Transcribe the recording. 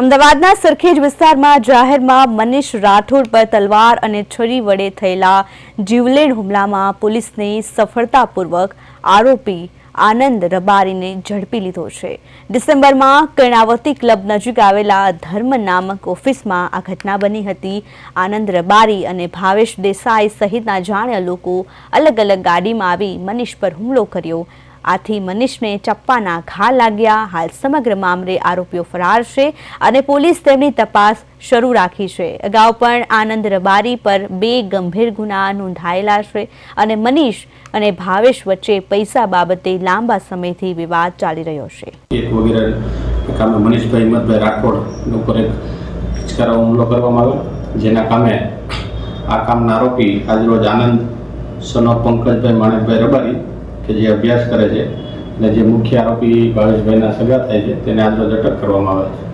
અમદાવાદના સરખેજ વિસ્તારમાં જાહેરમાં મનીષ રાઠોડ પર તલવાર અને છરી વડે થયેલા જીવલેણ હુમલામાં પોલીસને સફળતાપૂર્વક આરોપી આનંદ રબારીને ઝડપી લીધો છે. ડિસેમ્બરમાં કર્ણાવતી ક્લબ નજીક આવેલા ધર્મ નામક ઓફિસમાં આ ઘટના બની હતી. આનંદ રબારી અને ભાવેશ દેસાઈ સહિતના જાણ્યા લોકો અલગ અલગ ગાડીમાં આવી મનીષ પર હુમલો કર્યો. આથી મનીષને ચપ્પાના ઘા લાગ્યા. હાલ સમગ્ર મામલે આરોપીઓ ફરાર છે અને પોલીસ તેમની તપાસ શરૂ રાખી છે. અગાઉ પણ આનંદ રબારી પર બે ગંભીર ગુના નોંધાયેલા છે અને મનીષ અને ભાવેશ વચ્ચે પૈસા બાબતે લાંબા સમયથી વિવાદ ચાલી રહ્યો છે. મનીષભાઈ, હિંમતભાઈ રાઠોડ ઉપર એક હિચકારો હુમલો કરવામાં આવ્યો. જેના કામે આ કામના આરોપી આજરોજ આનંદ સનો પંકજભાઈ, માણેકભાઈ રબારી કે જે અભ્યાસ કરે છે અને જે મુખ્ય આરોપી ભાવેશભાઈના સગા થાય છે, તેને આજરોજ અટક કરવામાં આવે છે.